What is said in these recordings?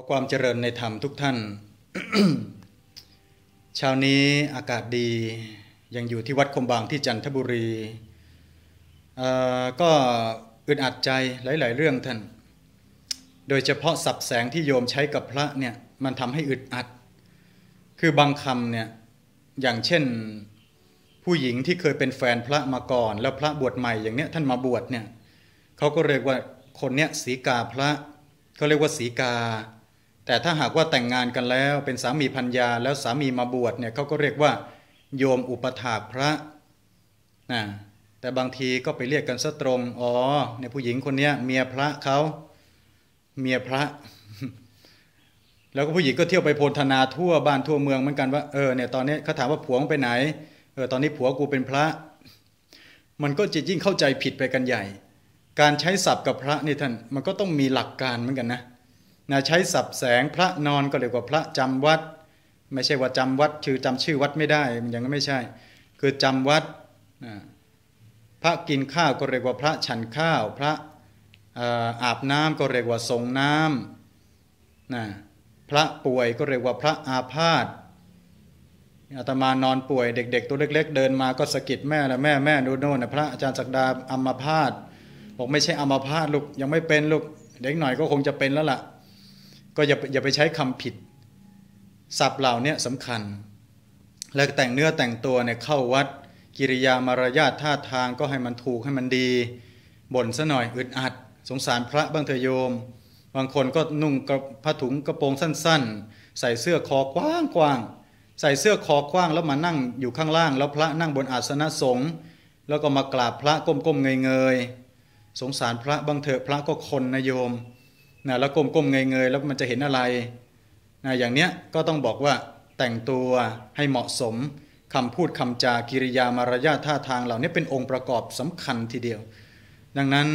ขอความเจริญในธรรมทุกท่าน เช้านี้อากาศดียังอยู่ที่วัดคมบางที่จันทบุรีก็อึดอัดใจหลาย ๆ เรื่องท่าน โดยเฉพาะสับแสงที่โยมใช้กับพระเนี่ยมันทำให้อึดอัด คือบางคำเนี่ยอย่างเช่นผู้หญิงที่เคยเป็นแฟนพระมาก่อน แล้วพระบวชใหม่อย่างเนี้ยท่านมาบวชเนี่ยเขาก็เรียกว่าคนเนี้ยสีกาพระเขาเรียกว่าสีกา แต่ถ้าหากว่าแต่งงานกันแล้วเป็นสามีพัญญาแล้วสามีมาบวชเนี่ยเขาก็เรียกว่า โยมอุปถากพระนะแต่บางทีก็ไปเรียกกันซะตรงอ๋อเนี่ยผู้หญิงคนนี้เมียพระเขาเมียพระ แล้วก็ผู้หญิงก็เที่ยวไปโพลธนาทั่วบ้านทั่วเมืองเหมือนกันว่าเออเนี่ยตอนนี้เขาถามว่าผัวไปไหนเออตอนนี้ผัวกูเป็นพระ มันก็จะยิ่งเข้าใจผิดไปกันใหญ่ การใช้ศัพท์กับพระนี่ท่านมันก็ต้องมีหลักการเหมือนกันนะ นะใช้สับแสงพระนอนก็เรียกว่าพระจำวัด ไม่ใช่ว่าจำวัดชื่อจำชื่อวัดไม่ได้อย่างนั้นไม่ใช่ คือจำวัดนะพระกินข้าวก็เรียกว่าพระฉันข้าว พระอาบน้ำก็เรียกว่าทรงน้ำนะพระป่วยก็เรียกว่าพระอาพาธอาตมานอนป่วยเด็ก ๆ ตัวเล็ก ๆ เดินมาก็สะกิดแม่แล้วแม่แม่ดูโน่นนะพระอาจารย์ศักดาอัมพาตบอกไม่ใช่อัมพาตลูกยังไม่เป็นลูกเด็กหน่อยก็คงจะเป็นแล้วล่ะ ก็อย่าอย่าไปใช้คำผิดศัพท์เหล่านี้สำคัญ และแต่งเนื้อแต่งตัวเนี่ยเข้าวัด กิริยามารยาทท่าทางก็ให้มันถูกให้มันดีบ่นซะหน่อยอึดอัด สงสารพระบางเถโยม บางคนก็นุ่งกระผ้าถุงกระโปรงสั้น ๆ ใส่เสื้อคอกว้างกว้างใส่เสื้อคอกว้างแล้วมานั่งอยู่ข้างล่าง แล้วพระนั่งบนอาสนะสงฆ์แล้วก็มากราบพระก้มๆเงยๆสงสารพระบางเถอะพระก็คนนะโยม นะแล้วก้มๆเงยๆแล้วมันจะเห็นอะไรนะอย่างเนี้ยก็ต้องบอกว่าแต่งตัวให้เหมาะสมคำพูดคำจากิริยามารยาทท่าทางเหล่านี้เป็นองค์ประกอบสำคัญทีเดียว ดังนั้น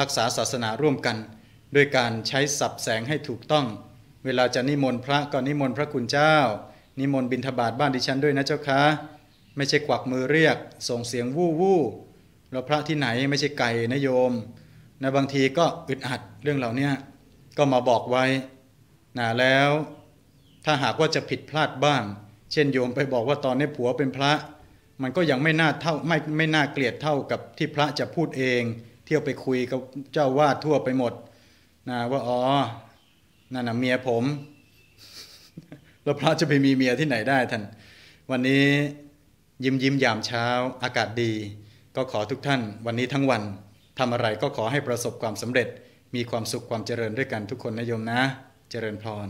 รักษาศาสนาร่วมกัน ด้วยการใช้สับแสงให้ถูกต้อง เวลาจะนิมนต์พระก็นิมนต์พระคุณเจ้า นิมนต์บิณฑบาตบ้านดิฉันด้วยนะเจ้าคะไม่ใช่กวักมือเรียก ส่งเสียงวู้วู้แล้วพระที่ไหนไม่ใช่ไก่นะโยม นะบางทีก็อึดอัดเรื่องเหล่านี้ก็มาบอกไว้นะแล้วถ้าหากว่าจะผิดพลาดบ้าง เช่นโยมไปบอกว่าตอนนี้ผัวเป็นพระ มันก็ยังไม่น่าเท่าไม่ไม่น่าเกลียดเท่ากับที่พระจะพูดเอง เที่ยวไปคุยกับเจ้าวาดทั่วไปหมดนะว่าอ๋อนั่นน่ะเมียผม แล้วพระจะไปมีเมียที่ไหนได้ท่านวันนี้ยิ้มยิ้มยามเช้าอากาศดี ก็ขอทุกท่านวันนี้ทั้งวัน ทำอะไรก็ขอให้ประสบความสำเร็จ มีความสุขความเจริญด้วยกันทุกคนนะโยมนะ เจริญพร